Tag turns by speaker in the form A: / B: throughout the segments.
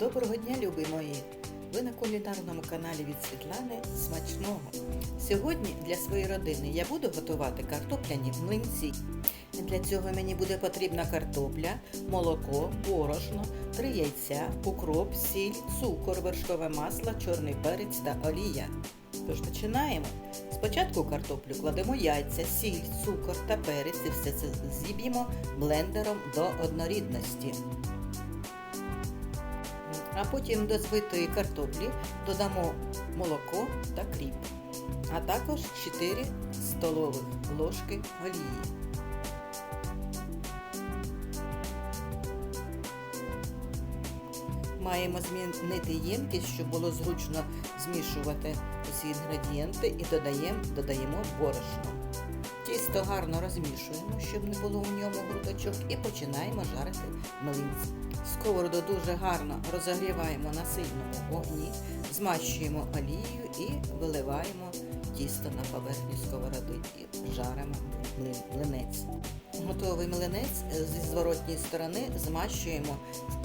A: Доброго дня, любі мої! Ви на кулінарному каналі від Світлани Смачного. Сьогодні для своєї родини я буду готувати картопляні млинці. Для цього мені буде потрібна картопля, молоко, борошно, три яйця, укроп, сіль, цукор, вершкове масло, чорний перець та олія. Тож починаємо. Спочатку картоплю кладемо яйця, сіль, цукор та перець і все це зіб'ємо блендером до однорідності. А потім до збитої картоплі додамо молоко та кріп, а також 4 столових ложки олії. Маємо змінити ємкість, щоб було зручно змішувати усі інгредієнти і додаємо, додаємо борошно. Тісто гарно розмішуємо, щоб не було у ньому грудочок, і починаємо жарити млинці. Сковороду дуже гарно розогріваємо на сильному вогні, змащуємо олією і виливаємо тісто на поверхню сковороди і жаримо млинець. Готовий млинець зі зворотньої сторони змащуємо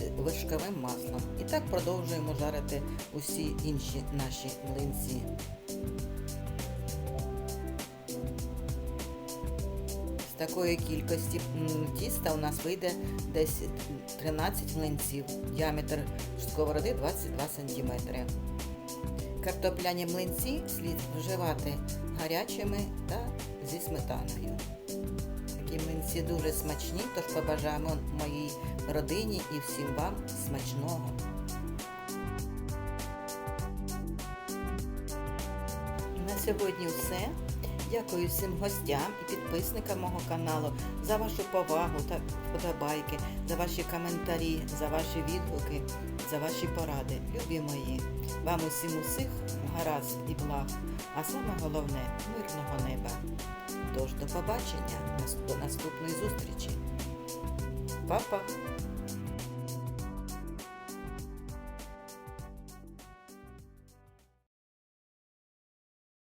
A: е, вершковим маслом. І так продовжуємо жарити усі інші наші млинці. Такої кількості тіста у нас вийде десь 13 млинців. Діаметр сковороди 22 см. Картопляні млинці слід вживати гарячими та зі сметаною. Такі млинці дуже смачні, тож побажаємо моїй родині і всім вам смачного. На сьогодні все. Дякую всім гостям і підписникам мого каналу за вашу повагу та вподобайки, за ваші коментарі, за ваші відгуки, за ваші поради. Любі мої, вам усім усіх гаразд і благ, а саме головне мирного неба. Тож до побачення, до наступної зустрічі. Па-па!